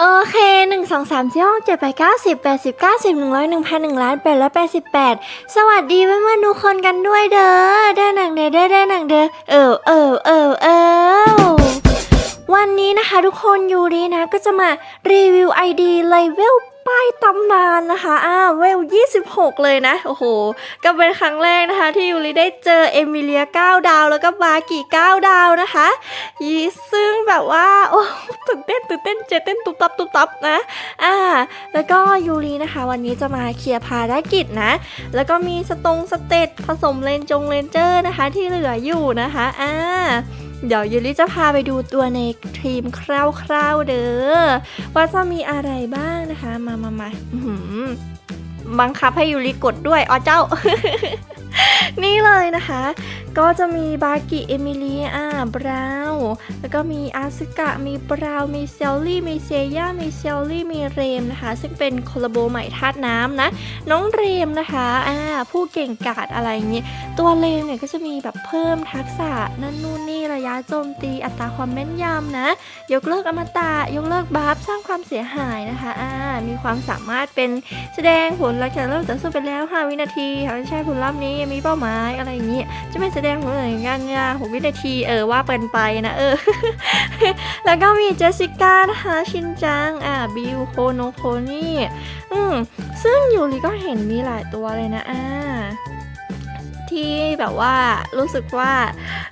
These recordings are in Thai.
โอเคหนึ่งสองสามสี่ห้าเจ็ดแปดเก้าสิบแปดสิบเก้าสิบหนึ่งร้อยหนึ่งพันหนึ่งล้านแปดร้อยแปดสิบแปดสวัสดีเพื่อนๆทุกคนกันด้วยเด้อได้หนังเด้อได้หนังเด้อเออเออเออเออวันนี้นะคะทุกคนยูรีนะก็จะมารีวิว ID เลเวล ป้ายตำนานนะคะอ่าเวล 26 เลยนะ โอ้โห ก็เป็นครั้งแรกนะคะ ที่ยูริได้เจอเอมิเลีย 9 ดาว แล้วก็บากิ9ดาวนะคะยีซึ่งแบบว่า โอ้ตื่นเต้นตื่นเต้นเจเต้นตุบตับตุบตับนะ อ่า แล้วก็ยูรินะคะ วันนี้จะมาเคลียร์ภารกิจนะ แล้วก็มีสตงสเตตผสมเลนจงเลนเจอร์นะคะ ที่เหลืออยู่นะคะ อ่า เดี๋ยวยูริจะพาไปดูตัวในทีมคร่าวๆเด้อว่าจะมีอะไรบ้างนะคะ มามามาบังคับให้ยูริกดด้วยอ๋อเจ้า นี่เลยนะคะ ก็จะมีบากิเอมิเลีอ่าบราว์แล้วก็มีอาซึกะ มีบราว์มีเซลลี่ มีเซย่า มีเซลลี่ มีเรมนะคะ ซึ่งเป็นคอลลาโบใหม่ธาตุน้ำนะ น้องเรมนะคะอ่าผู้เก่งกาจอะไรอย่างงี้ ตัวเรมเนี่ยก็จะมีแบบเพิ่มทักษะนั่นนู่นนี่ระยะโจมตีอัตราความแม่นยำนะ ยกเลิกอมตะ ยกเลิกบัฟสร้างความเสียหายนะคะอ่ามีความสามารถเป็นแสดงผลหลังจากเริ่มต่อสู้ไปแล้ว 5 วินาทีหากไม่ใช่ผลลัพธ์นี้มีเป้าหมายอะไรอย่างนี้จะไม่แสดงดงผลอะไรงานงานหกวินาทีเออว่าเป็นไปนะเออ แล้วก็มีเจสสิก้านะคะชินจังอ่าบิวโคโนโคนี่อืมซึ่งยูริก็เห็นมีหลายตัวเลยนะอ่า ที่แบบว่ารู้สึกว่า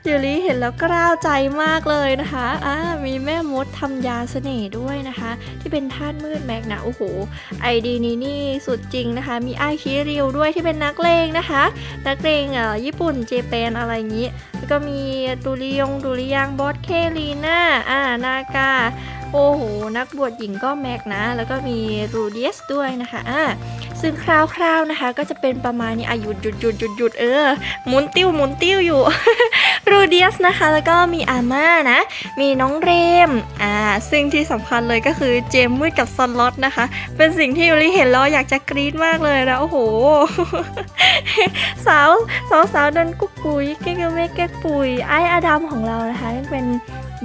ยูริเห็นแล้วกล้าวใจมากเลยนะคะอ่ามีแม่มดทำยาเสน่ห์ด้วยนะคะ ที่เป็นธาตุมืดแมกนะโอ้โหไอดีนี้นี่สุดจริงนะคะ มีไอคิริวด้วยที่เป็นนักเลงนะคะ นักเลงเอ่อญี่ปุ่นเจแปนอะไรอย่างนี้ แล้วก็มีดุริยงดุริยางบอสเคลีน่าอ่านากาโอ้โห นักบวชหญิงก็แม็กนะ แล้วก็มีรูเดียสด้วยนะคะอ่า ซึ่งคร่าวๆนะคะ ก็จะเป็นประมาณนี้อายุหยุดหยุดหยุดหยุดเออหมุนติ้วหมุนติ้วอยู่ รูเดียสนะคะ แล้วก็มีอาม่านะ มีน้องเรมอ่าซึ่งที่สำคัญเลยก็คือเจมมืดกับซอนลอตนะคะ เป็นสิ่งที่ยูริเห็นแล้วอยากจะกรี๊ดมากเลยนะโอ้โห สาวสาวสาวดินกุ๊กปุยเก๊กเมกเก๊กปุยไออาดัมของเรานะคะยังเป็น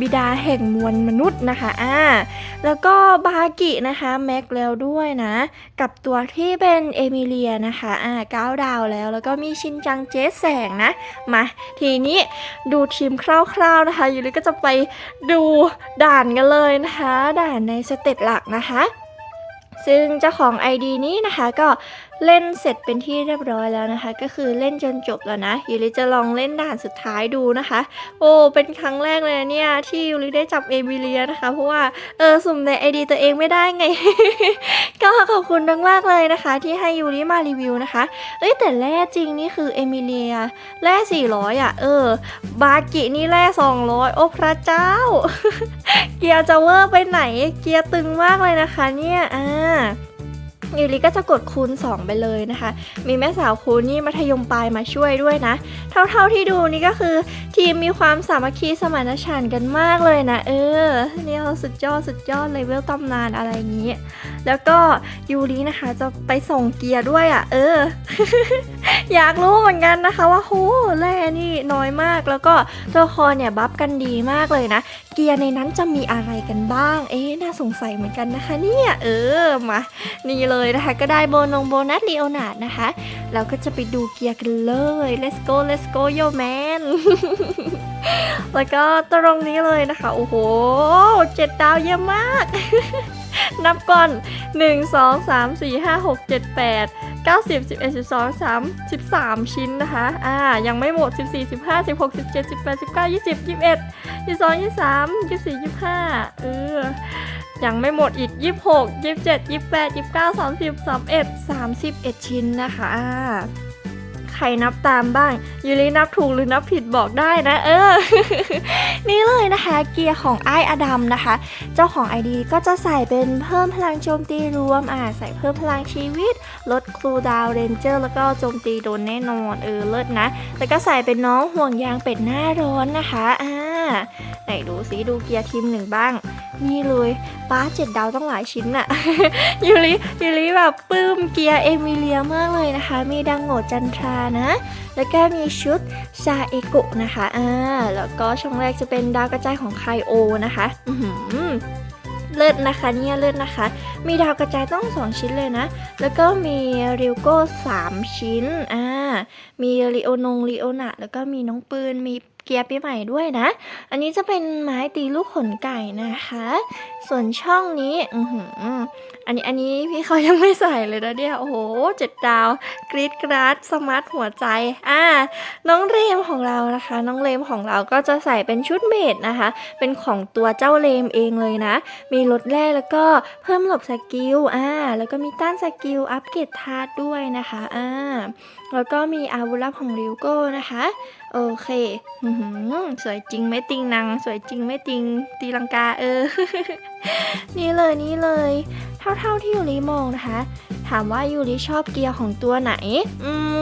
บิดาแห่งมวลมนุษย์นะคะอ่าแล้วก็บากินะคะแม็กแล้วด้วยนะ กับตัวที่เป็นเอมิเลียนะคะอ่าเก้าดาวแล้ว แล้วก็มีชินจังเจสแสงนะ มาทีนี้ดูทีมคร่าวๆนะคะยูริก็จะไปดูด่านกันเลยนะคะ ด่านในสเตตหลักนะคะซึ่งเจ้าของ ID นี้นะคะก็ เล่นเสร็จเป็นที่เรียบร้อยแล้วนะคะ ก็คือเล่นจนจบแล้วนะยูริจะลองเล่นด่านสุดท้ายดูนะคะ โอ้เป็นครั้งแรกเลยเนี่ยที่ยูริได้จับเอมิเลียนะคะ เพราะว่าเออสุ่มใน ID ตัวเองไม่ได้ไง ก็ขอบคุณมากๆเลยนะคะ ที่ให้ยูริมารีวิวนะคะเอ้ยแต่แร่จริงนี่คือเอมิเลียแร่400อะเออ บากินี่แร่200 โอ้พระเจ้า เกียร์จะเวอร์ไปไหน เกียร์ตึงมากเลยนะคะ เนี่ยอ่า ยูริก็จะกดคูณ 2 ไปเลยนะคะ มีแม่สาวคูณนี่มัธยมปลายมาช่วยด้วยนะ เท่าๆที่ดูนี่ก็คือ ทีมมีความสามัคคีสมานฉันท์กันมากเลยนะ เออเนี่ยสุดยอดสุดยอดเลเวลตำนานอะไรอย่างนี้ แล้วก็ยูรินะคะจะไปส่งเกียร์ด้วยอะ่ะ เออ อยากรู้เหมือนกันนะคะว่าโหแร่นี่น้อยมากแล้วก็ตัวละครเนี่ยบัฟกันดีมากเลยนะ เกียร์ในนั้นจะมีอะไรกันบ้าง เอ๊น่าสงสัยเหมือนกันนะคะ เนี่ยเออมานี่เลยนะคะ ก็ได้โบนงโบนัสลีโอนาดนะคะ เราก็จะไปดูเกียร์กันเลย let's go let's go yo man แล้วก็ตรงนี้เลยนะคะ โอ้โหเจ็ดดาวเยอะมาก นับก่อน 1 2 3 4 5 6 7 8 90 11 12 3 13 ชิ้นนะคะ อ่า ยังไม่หมด 14 15 16 17 18 19 20 21 22 23 24 25 เออ ยังไม่หมดอีก 26 27 28 29 30 31 31 ชิ้นนะคะ ใครนับตามบ้างยูรินับถูกหรือนับผิดบอกได้นะ เออ นี่เลยนะคะ เกียร์ของไออดัมนะคะ เจ้าของ ID ก็จะใส่เป็นเพิ่มพลังโจมตีรวมอ่าใส่เพิ่มพลังชีวิต ลดครูดาวเรนเจอร์แล้วก็โจมตีโดนแน่นอนเออเลิศนะ แล้วก็ใส่เป็นน้องห่วงยางเป็ดหน้าร้อนนะคะอ่าไหนดูซิดูเกียร์ทีมหนึ่งบ้าง นี่เลยป้าเจ็ดดาวต้องหลายชิ้นอะยูริยูริแบบปลื้มเกียร์เอมิเลียมากเลยนะคะ มีดังโงดจันทรานะ แล้วก็มีชุดซาเอโกะนะคะอ่าแล้วก็ช่องแรกจะเป็นดาวกระจายของไคโอนะคะ อืเลิศนะคะเนี่ยเลิศนะคะ มีดาวกระจายต้องสองชิ้นเลยนะ แล้วก็มีริวโก้สามชิ้นอ่ามีลีโอนงลีโอนะแล้วก็มีน้องปืนมี เกียร์ปีใหม่ด้วยนะ อันนี้จะเป็นไม้ตีลูกขนไก่นะคะ ส่วนช่องนี้อือหืออันนี้อันนี้พี่เขายังไม่ใส่เลยนะเนี่ย โอ้โหเจ็ดดาวกรีดกราดสมาร์ทหัวใจ อ่า น้องเรมของเรานะคะ น้องเรมของเราก็จะใส่เป็นชุดเมดนะคะ เป็นของตัวเจ้าเรมเองเลยนะ มีลดแร่แล้วก็เพิ่มหลบสกิล อ่า แล้วก็มีต้านสกิลอัปเกรดธาตุด้วยนะคะ อ่า แล้วก็มีอาวุธลับของริวโก้นะคะ โอเคสวยจริงไม่ติงนางสวยจริงไม่ติงตีลังกาเออนี่เลยนี่เลย เท่าๆที่ยูริมองนะคะ ถามว่ายูริชอบเกียร์ของตัวไหน อืม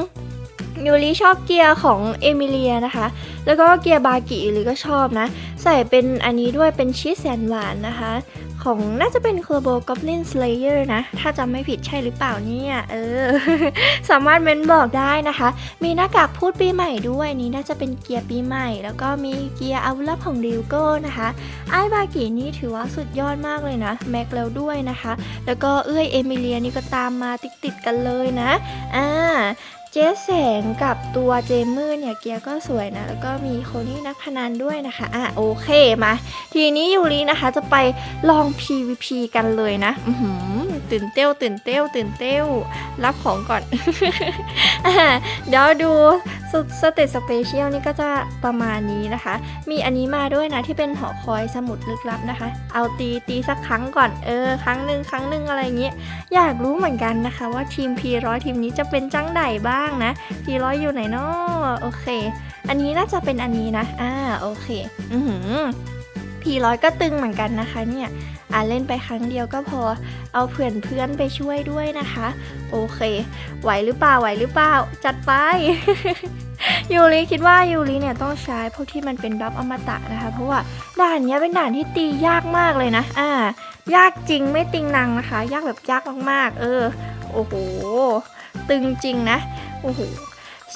ยูริชอบเกียร์ของเอมิเลียนะคะ แล้วก็เกียร์บากิยูริก็ชอบนะ ใส่เป็นอันนี้ด้วยเป็นชีสแสนหวานนะคะ ของน่าจะเป็นเคอร์โบกอบลินสเลเยอร์นะ ถ้าจำไม่ผิดใช่หรือเปล่าเนี่ย เออ สามารถเม้นบอกได้นะคะ มีหน้ากากพูดปีใหม่ด้วยนี่น่าจะเป็นเกียร์ปีใหม่ แล้วก็มีเกียร์อาวุธลับของริวโก้นะคะไอ้บากินี่ถือว่าสุดยอดมากเลยนะแม็กแล้วด้วยนะคะ แล้วก็เอื้อยเอมิเลียนี่ก็ตามมาติดๆกันเลยนะอ่า จ๊แสงกับตัวเจมมือเนี่ยเกียร์ก็สวยนะ แล้วก็มีโคนี่นักพนันด้วยนะคะอะโอเคมา ทีนี้ยูรีนะคะจะไปลอง PVP กันเลยนะอืตื่นเต้วตื่นเต้วตื่นเต้วรับของก่อน เดี๋ยวดู สเตตสเปเชียลนี่ก็จะประมาณนี้นะคะ มีอันนี้มาด้วยนะที่เป็นหอคอยสมุดลึกลับนะคะ เอาตีตีสักครั้งก่อนเออ ครั้งหนึ่งครั้งหนึ่งอะไรอย่างเงี้ยอยากรู้เหมือนกันนะคะว่าทีม P100 ทีมนี้จะเป็นจังใดบ้างนะ P100 อยู่ไหนเนาะโอเค อันนี้น่าจะเป็นอันนี้นะอ่าโอเค อือหือ P100 ก็ตึงเหมือนกันนะคะเนี่ยอ่าเล่นไปครั้งเดียวก็พอเอาเพื่อนเพื่อนไปช่วยด้วยนะคะ โอเค ไหวหรือเปล่าไหวหรือเปล่า จัดไป ยูริคิดว่ายูริเนี่ยต้องใช้พวกที่มันเป็นบัฟอมตะนะคะ เพราะว่าด่านเนี้ยเป็นด่านที่ตียากมากเลยนะ อ่า ยากจริงไม่ติงนังนะคะ ยากแบบยากมากๆ เออ โอ้โห ตึงจริงนะ โอ้โห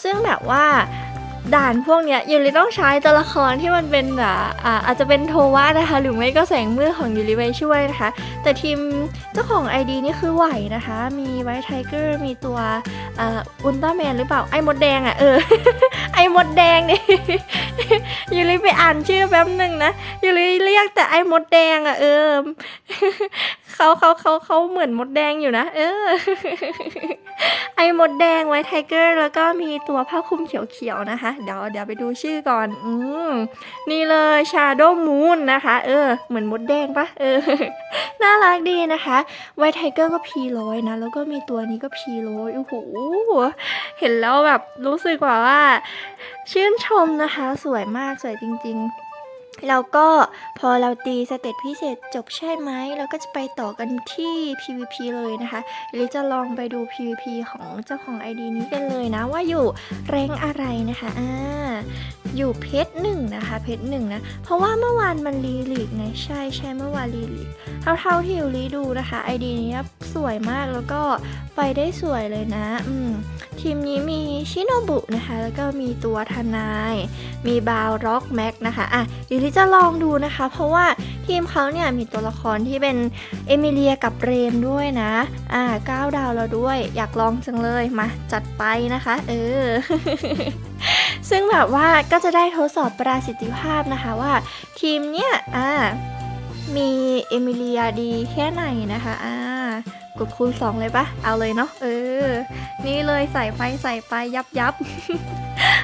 ซึ่งแบบว่า ด่านพวกเนี้ยยูริต้องใช้ตัวละครที่มันเป็นอ่าอาจจะเป็นโทวะนะคะ หรือไม่ก็แสงมืดของยูริไปช่วยนะคะ แต่ทีมเจ้าของ ID นี่คือไหวนะคะ มีไวท์ไทเกอร์มีตัวอุลตร้าแมนหรือเปล่าไอ้มดแดงอะ่ะเออไอ้มดแดงเนี่ยยูริไปอ่านชื่อแป๊บหนึ่งนะยูริเรียกแต่ไอ้มดแดงอะ่ะเออ เขาเขาเขาเขาเหมือนมดแดงอยู่นะ เออ ไอมดแดงไว้ไทเกอร์แล้วก็มีตัวผ้าคลุมเขียวๆนะคะ เดี๋ยวเดี๋ยวไปดูชื่อก่อน อืมนี่เลยชาโดมูนนะคะ เออ เหมือนมดแดงปะเออ น่ารักดีนะคะไวท์ไทเกอร์ก็พีร้อยนะ แล้วก็มีตัวนี้ก็พีร้อยโอ้โห เห็นแล้วแบบรู้สึกว่าว่า ชื่นชมนะคะ สวยมากสวยจริง ๆ แล้วก็พอเราตีสเตตพิเศษจบใช่ไหม เราก็จะไปต่อกันที่ PVP เลยนะคะ หรือจะลองไปดู PVP ของเจ้าของ ID นี้กันเลยนะ ว่าอยู่แรงอะไรนะคะอ่าอยู่เพชรหนึ่งนะคะ เพชรหนึ่งนะ เพราะว่าเมื่อวานมันรีลีกไงใช่ใช่เมื่อวานรีลีกเท่าๆที่อยู่รีดูนะคะ ID นี้ สวยมากแล้วก็ไปได้สวยเลยนะ อืมทีมนี้มีชิโนบุนะคะ แล้วก็มีตัวทนาย มีบาวร็อกแม็กนะคะอะยูริจะลองดูนะคะ เพราะว่าทีมเขาเนี่ยมีตัวละครที่เป็นเอมิเลียกับเรมด้วยนะอ่าก้าดาวแล้วด้วย อยากลองจังเลยมาจัดไปนะคะ เออซึ่งแบบว่าก็จะได้ทดสอบประสิทธิภาพนะคะว่าทีมเนี่ยอ่า มีเอมิเลียดีแค่ไหนนะคะอ่ากดคูณ2เลยปะเอาเลยเนาะเออ นี่เลยใส่ไปใส่ไปยับยับ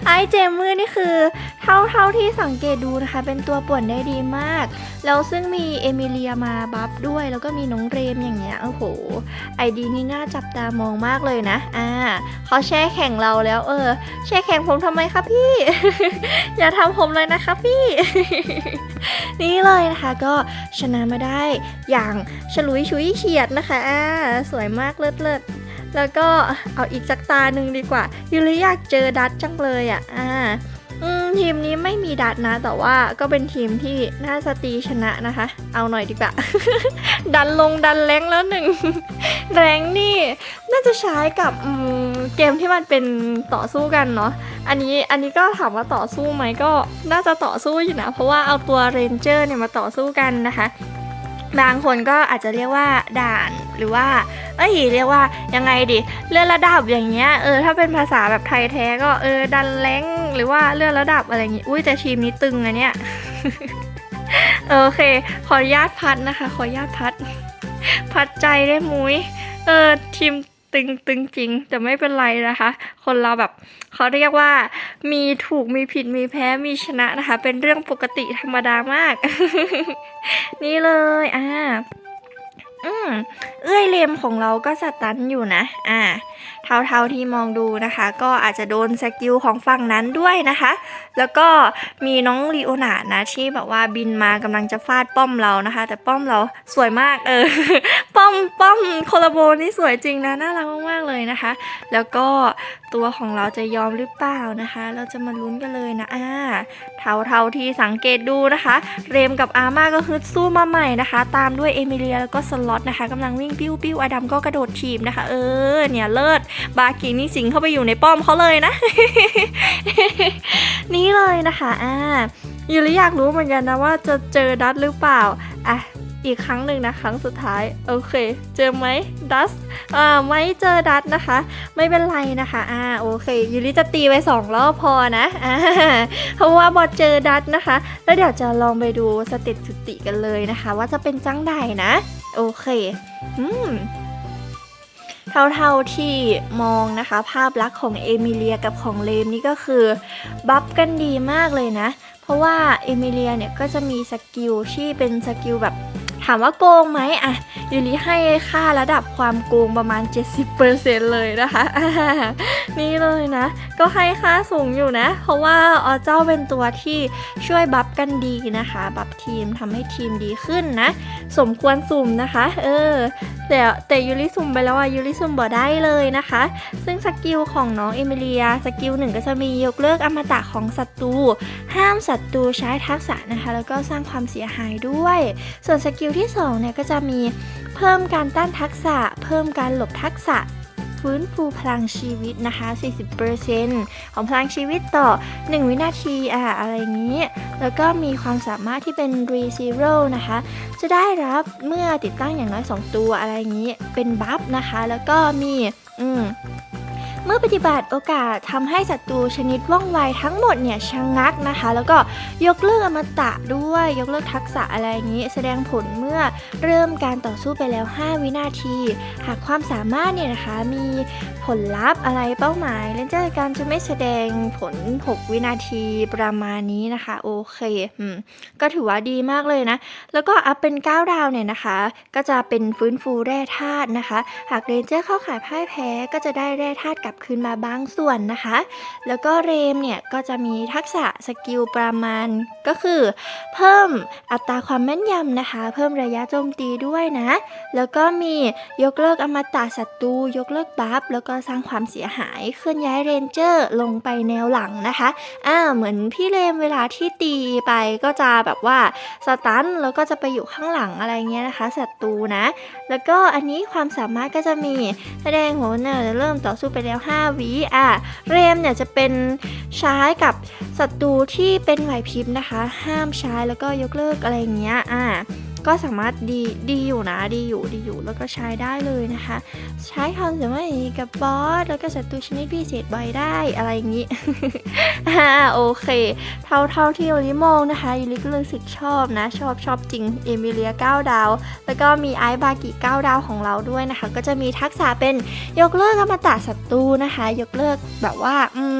ไอเจมมือนี่คือเท่าเท่าที่สังเกตดูนะคะ เป็นตัวป่วนได้ดีมาก แล้วซึ่งมีเอมิเลียมาบัฟด้วย แล้วก็มีน้องเรมอย่างเงี้ยโอ้โหไอดีนี่น่าจับตามองมากเลยนะอ่าเขาแช่แข่งเราแล้ว เออ แช่แข่งผมทำไมคะพี่ อย่าทำผมเลยนะคะพี่ นี่เลยนะคะก็ชนะมาได้อย่างฉลุยชุยเฉียดนะคะอ่าสวยมากเลิศเลิศแล้วก็เอาอีกสักตาหนึ่งดีกว่ายูริอยากเจอดัตจังเลยอะอ่า ทีมนี้ไม่มีดัดนะ แต่ว่าก็เป็นทีมที่น่าจะตีชนะนะคะ เอาหน่อยดีกว่า ดันลงดันแรงแล้วหนึ่ง แรงนี่น่าจะใช้กับเกมที่มันเป็นต่อสู้กันเนาะ อันนี้อันนี้ก็ถามว่าต่อสู้ไหมก็น่าจะต่อสู้อยู่นะ เพราะว่าเอาตัวเรนเจอร์เนี่ยมาต่อสู้กันนะคะ บางคนก็อาจจะเรียกว่าด่านหรือว่า เอ้ยเรียกว่ายังไงดิเลื่อนระดับอย่างเงี้ยเออถ้าเป็นภาษาแบบไทยแท้ก็เออดันแรงหรือว่าเลื่อนระดับอะไรอย่างงี้อุ้ยแต่ทีมนี้ตึงอะเนี่ยโอเค ขออนุญาตพัดนะคะ ขออนุญาตพัด พัดใจได้มุ้ยเออทีม ตึงตึงจริง แต่ไม่เป็นไรนะคะ คนเราแบบเขาเรียกว่า มีถูกมีผิดมีแพ้มีชนะนะคะ เป็นเรื่องปกติธรรมดามาก นี่เลยอ่าอืมเอื้อยเลมของเราก็สตันอยู่นะ อ่า เท่าๆที่มองดูนะคะ ก็อาจจะโดนสกิลของฝั่งนั้นด้วยนะคะ แล้วก็มีน้องลีโอนานะที่แบบว่าบินมากำลังจะฟาดป้อมเรานะคะ แต่ป้อมเราสวยมากเออป้อมป้อมโคลาโบนี่สวยจริงนะน่ารักมากๆเลยนะคะ แล้วก็ตัวของเราจะยอมหรือเปล่านะคะ เราจะมาลุ้นกันเลยนะอ่าเท่าเท่าที่สังเกตดูนะคะ เรมกับอาม่าก็ฮึดสู้มาใหม่นะคะ ตามด้วยเอมิเลียแล้วก็สล็อตนะคะกำลังวิ่งปิ้วปิ้วอดัมก็กระโดดถีบนะคะ เออเนี่ยเลิศบากินี่สิงเข้าไปอยู่ในป้อมเขาเลยนะ นี่เลยนะคะอ่ายูริอยากรู้เหมือนกันนะว่าจะเจอดัตหรือเปล่าอะอีกครั้งหนึ่งนะครั้งสุดท้ายโอเค เจอไหมดัสอ่าไม่เจอดัตนะคะ ไม่เป็นไรนะคะอ่าโอเคยูริจะตีไปสองรอบพอนะอ่าเพราะว่าบอเจอดัตนะคะ แล้วเดี๋ยวจะลองไปดูสเต็ปสุติกันเลยนะคะ ว่าจะเป็นจังใดนะ โอเค อืม เท่าๆที่มองนะคะ ภาพลักษณ์ของเอมิเลียกับของเลมนี่ก็คือบัฟกันดีมากเลยนะ เพราะว่าเอมิเลียเนี่ยก็จะมีสกิลที่เป็นสกิลแบบ ถามว่าโกงไหมอะยูริให้ค่าระดับความโกงประมาณ 70%เลยนะคะ นี่เลยนะ ก็ให้ค่าสูงอยู่นะ เพราะว่าอเจ้าเป็นตัวที่ช่วยบัฟกันดีนะคะ บัฟทีมทำให้ทีมดีขึ้นนะ สมควรสุ่มนะคะ เออ แต่แต่ยูริสุ่มไปแล้วอะยูริสุ่มบ่ได้เลยนะคะ ซึ่งสกิลของน้องเอมิเลียสกิลหนึ่งก็จะมียกเลิกอมตะของศัตรูห้ามศัตรูใช้ทักษะนะคะ แล้วก็สร้างความเสียหายด้วย ส่วนสกิลที่สองเนี่ยก็จะมีเพิ่มการต้านทักษะ เพิ่มการหลบทักษะ ฟื้นฟูพลังชีวิตนะคะ 40%ของพลังชีวิตต่อ 1 วินาทีอะอะไรอย่างนี้ แล้วก็มีความสามารถที่เป็น re zero นะคะ จะได้รับเมื่อติดตั้งอย่างน้อย 2 ตัวอะไรอย่างนี้ เป็นบัฟนะคะ แล้วก็มีอืม เมื่อปฏิบัติโอกาสทำให้ศัตรูชนิดว่องไวทั้งหมดเนี่ยชะงักนะคะ แล้วก็ยกเลิกอมตะด้วย ยกเลิกทักษะอะไรอย่างนี้ แสดงผลเมื่อเริ่มการต่อสู้ไปแล้ว 5 วินาที หากความสามารถเนี่ยนะคะมีผลลัพธ์อะไรเป้าหมายเลนเจอร์การจะไม่แสดงผล 6 วินาทีประมาณนี้นะคะ โอเคอืมก็ถือว่าดีมากเลยนะ แล้วก็อัพเป็น 9 ดาวเนี่ยนะคะ ก็จะเป็นฟื้นฟูแร่ธาตุนะคะ หากเรนเจอร์เข้าขายพ่ายแพ้ก็จะได้แร่ธาตุกลับคืนมาบางส่วนนะคะ แล้วก็เรมเนี่ยก็จะมีทักษะสกิลประมาณก็คือ เพิ่มอัตราความแม่นยำนะคะ เพิ่มระยะโจมตีด้วยนะ แล้วก็มียกเลิกอมตะศัตรูยกเลิกบัฟแล้วก็สร้างความเสียหายเคลื่อนย้ายเรนเจอร์ลงไปแนวหลังนะคะอ่าเหมือนพี่เลมเวลาที่ตีไปก็จะแบบว่าสตันแล้วก็จะไปอยู่ข้างหลังอะไรเงี้ยนะคะศัตรูนะ แล้วก็อันนี้ความสามารถก็จะมีแสดงโหเนี่ยจะเริ่มต่อสู้ไปแล้ว5วิอะเรมเนี่ยจะเป็นใช้กับศัตรูที่เป็นไหวพริบนะคะ ห้ามใช้แล้วก็ยกเลิกอะไรอย่างเงี้ยอะ ก็สามารถดีดีอยู่นะดีอยู่ดีอยู่แล้วก็ใช้ได้เลยนะคะ ใช้ความสามารถอย่างนี้กับบอสแล้วก็ศัตรูชนิดพิเศษบ่อยได้อะไรอย่างนี้อ่าโอเค เท่าเท่าที่ยูริมองนะคะยูริก็รู้สึกชอบนะ ชอบชอบจริงเอมิเลีย9ดาว แล้วก็มีไอซ์บากิ9ดาวของเราด้วยนะคะ ก็จะมีทักษะเป็นยกเลิกอมตะศัตรูนะคะ ยกเลิกแบบว่าอืม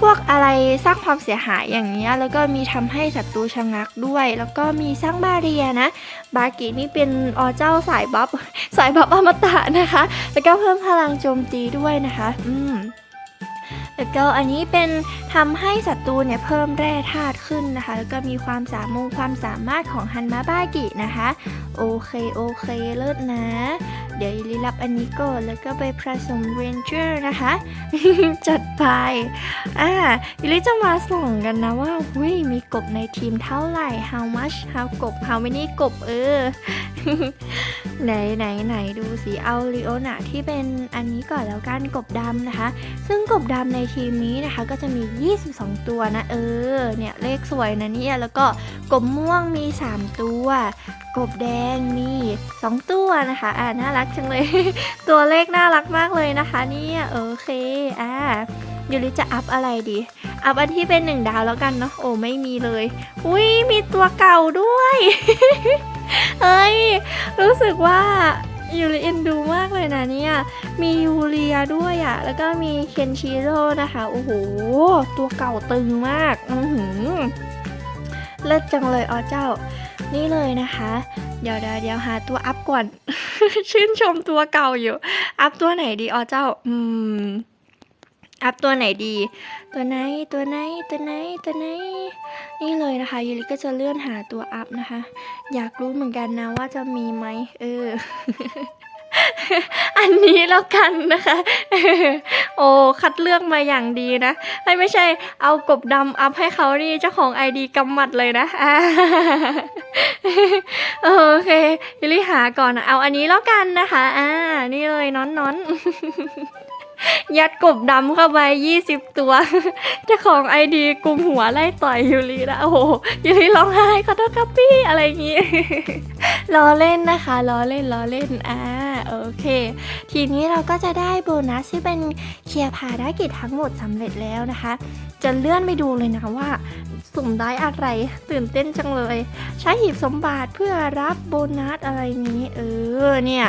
พวกอะไรสร้างความเสียหายอย่างเงี้ยแล้วก็มีทำให้ศัตรูชะงักด้วย แล้วก็มีสร้างบาเรียนะ บากินี่เป็นอเจ้าสายบัฟสายบัฟอมตะนะคะ แล้วก็เพิ่มพลังโจมตีด้วยนะคะ อืม แล้วก็อันนี้เป็นทำให้ศัตรูเนี่ยเพิ่มแร่ธาตุขึ้นนะคะ แล้วก็มีความสามงความสามารถของฮันมาบากินะคะ โอเค โอเคเลิศนะ เดี๋ยวลิรับอันนี้ก่อนแล้วก็ไปผสมเรนเจอร์นะคะ จัดไป อ่ายิลิจะมาส่องกันนะว่าหุยมีกบในทีมเท่าไหร่ how much how กบ how many กบเออไหนไหนไหนดูสิเอาลิโอนาที่เป็นอันนี้ก่อนแล้วกันกบดำนะคะ ซึ่งกบดำในทีมนี้นะคะก็จะมี 22 ตัวนะ เออ เนี่ยเลขสวยนะเนี่ย แล้วก็กบม่วงมี 3 ตัว กบแดงมี 2 ตัวนะคะ อ่าน่ารักจังเลย ตัวเลขน่ารักมากเลยนะคะ เนี่ยโอเค อ่ายูริจะอัพอะไรดี อัพอันที่เป็นหนึ่งดาวแล้วกันเนาะ โอ้ไม่มีเลย อุ้ยมีตัวเก่าด้วย เอ้ย รู้สึกว่า ยูริเอ็นดูมากเลยนะเนี่ย มียูเรียด้วยอะ่ะ แล้วก็มีเคนชิโร่นะคะ โอ้โห ตัวเก่าตึงมาก อือหือ เลิศจังเลยอ๋อเจ้า นี่เลยนะคะ เดี๋ยวเดี๋ยวเดี๋ยวหาตัวอัพก่อน ชื่นชมตัวเก่าอยู่ อัพตัวไหนดีอ๋อเจ้า อืม อัพตัวไหนดี ตัวไหนตัวไหนตัวไหนตัวไหน นี่เลยนะคะยูริก็จะเลื่อนหาตัวอัพนะคะ อยากรู้เหมือนกันนะว่าจะมีไหมเออ อันนี้แล้วกันนะคะ โอ้คัดเลือกมาอย่างดีนะไม่ไม่ใช่ เอากบดำอัพให้เขานี่เจ้าของไอดีกำหมัดเลยนะโอเคยูริหาก่อนเอาอันนี้แล้วกันนะคะ อ่า นี่เลยน้อนน้อน ยัดกบดำเข้าไปยี่สิบตัวเจ้าของไอดีกลุ่มหัวไล่ต่อยยูรินะโอ้โหยูริร้องไห้ขอโทษครับพี่อะไรอย่างงี้ล้อเล่นนะคะล้อเล่นล้อเล่นอ่าโอเค ทีนี้เราก็จะได้โบนัสที่เป็นเคลียร์ภารกิจทั้งหมดสำเร็จแล้วนะคะ จะเลื่อนไปดูเลยนะว่า สุ่มได้อะไรตื่นเต้นจังเลย ใช้หีบสมบัติเพื่อรับโบนัสอะไรนี้ เออเนี่ย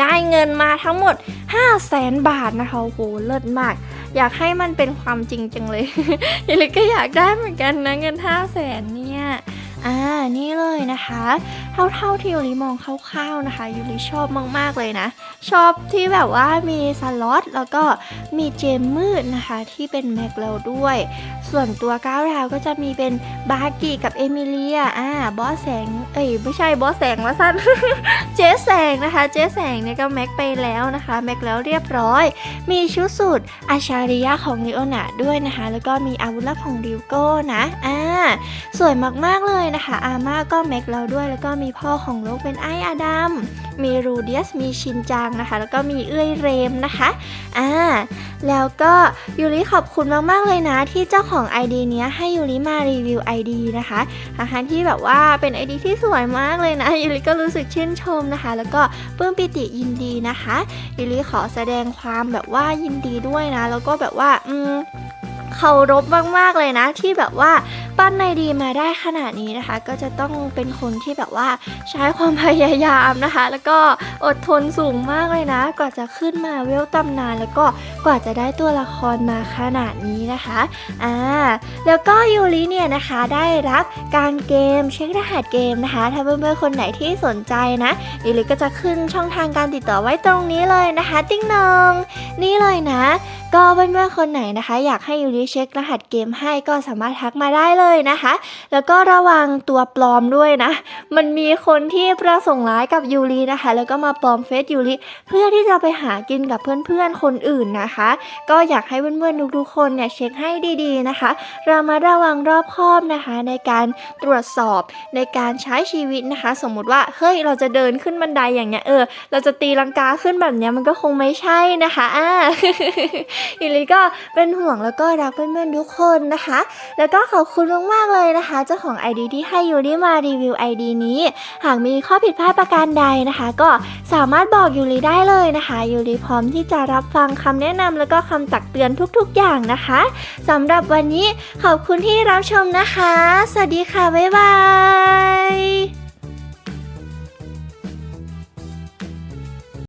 ได้เงินมาทั้งหมด 5 0 0แสนบาทนะคะโอ้โหเลิศมาก อยากให้มันเป็นความจริงจังเลยยายลิก็อยากได้เหมือนกันนะเงิน 5 0 0แสนเนี่ยอ่านี่เลยนะคะ เท่าเท่าที่ยูริมองคร่าวๆนะคะยูริชอบมากๆเลยนะ ชอบที่แบบว่ามีสล็อตแล้วก็มีเจมมืดนะคะที่เป็นแม็กแล้วด้วยส่วนตัวก้าวดาวก็จะมีเป็นบาร์กี้กับเอมิเลียอ่าบอสแสง เอ้ยไม่ใช่บอสแสงว่าสั้นเจ๊แสงนะคะ เจ๊แสงเนี่ยก็แม็กไปแล้วนะคะ แม็กแล้วเรียบร้อย มีชุดสูตรอาชาริยะของริโอนะด้วยนะคะ แล้วก็มีอาวุธลับของริวโก้นะอ่าสวยมากๆเลยนะคะ อาม่าก็แม็กแล้วด้วย แล้วก็มีพ่อของโลกเป็นไออาดัม มีรูเดียส มีชินจังนะคะ แล้วก็มีเอื้อยเรมนะคะอ่าแล้วก็ยูริขอบคุณมาก ๆ เลยนะที่เจ้าของ ID เนี้ยให้ยูริมารีวิว ID นะคะทั้งที่แบบว่าเป็น ID ที่สวยมากเลยนะยูริก็รู้สึกชื่นชมนะคะ แล้วก็ปลื้มปิติยินดีนะคะยูริขอแสดงความแบบว่ายินดีด้วยนะ แล้วก็แบบว่าอืม เคารพมากๆเลยนะ ที่แบบว่าปั้นในดีมาได้ขนาดนี้นะคะ ก็จะต้องเป็นคนที่แบบว่าใช้ความพยายามนะคะ แล้วก็อดทนสูงมากเลยนะ กว่าจะขึ้นมาเวลตำนาน แล้วก็กว่าจะได้ตัวละครมาขนาดนี้นะคะอ่าแล้วก็ยูริเนี่ยนะคะได้รับการเกมเช็ครหัสเกมนะคะ ถ้าเพื่อนๆคนไหนที่สนใจนะยูริก็จะขึ้นช่องทางการติดต่อไว้ตรงนี้เลยนะคะ ติ๊งนอง นี่เลยนะก็เพื่อนๆคนไหนนะคะ อยากให้ยูริเช็ครหัสเกมให้ก็สามารถทักมาได้เลยนะคะ แล้วก็ระวังตัวปลอมด้วยนะ มันมีคนที่ประสงค์ร้ายกับยูรินะคะ แล้วก็มาปลอมเฟซยูริเพื่อที่จะไปหากินกับเพื่อนๆคนอื่นนะคะ ก็อยากให้เพื่อนๆทุกๆคนเนี่ยเช็คให้ดีๆนะคะ เรามาระวังรอบคอบนะคะในการตรวจสอบในการใช้ชีวิตนะคะ สมมุติว่าเฮ้ยเราจะเดินขึ้นบันไดอย่างเงี้ยเออ เราจะตีลังกาขึ้นแบบเนี้ยมันก็คงไม่ใช่นะคะอ่ายูริก็เป็นห่วงแล้วก็รักเพื่อนๆทุกคนนะคะ แล้วก็ขอบคุณมากๆเลยนะคะ เจ้าของ ID ที่ให้ยูริมารีวิว ID นี้ หากมีข้อผิดพลาดประการใดนะคะ ก็สามารถบอกยูริได้เลยนะคะยูริพร้อมที่จะรับฟังคำแนะนำแล้วก็คำตักเตือนทุกๆอย่างนะคะสำหรับวันนี้ขอบคุณที่รับชมนะคะ สวัสดีค่ะ บ๊ายบาย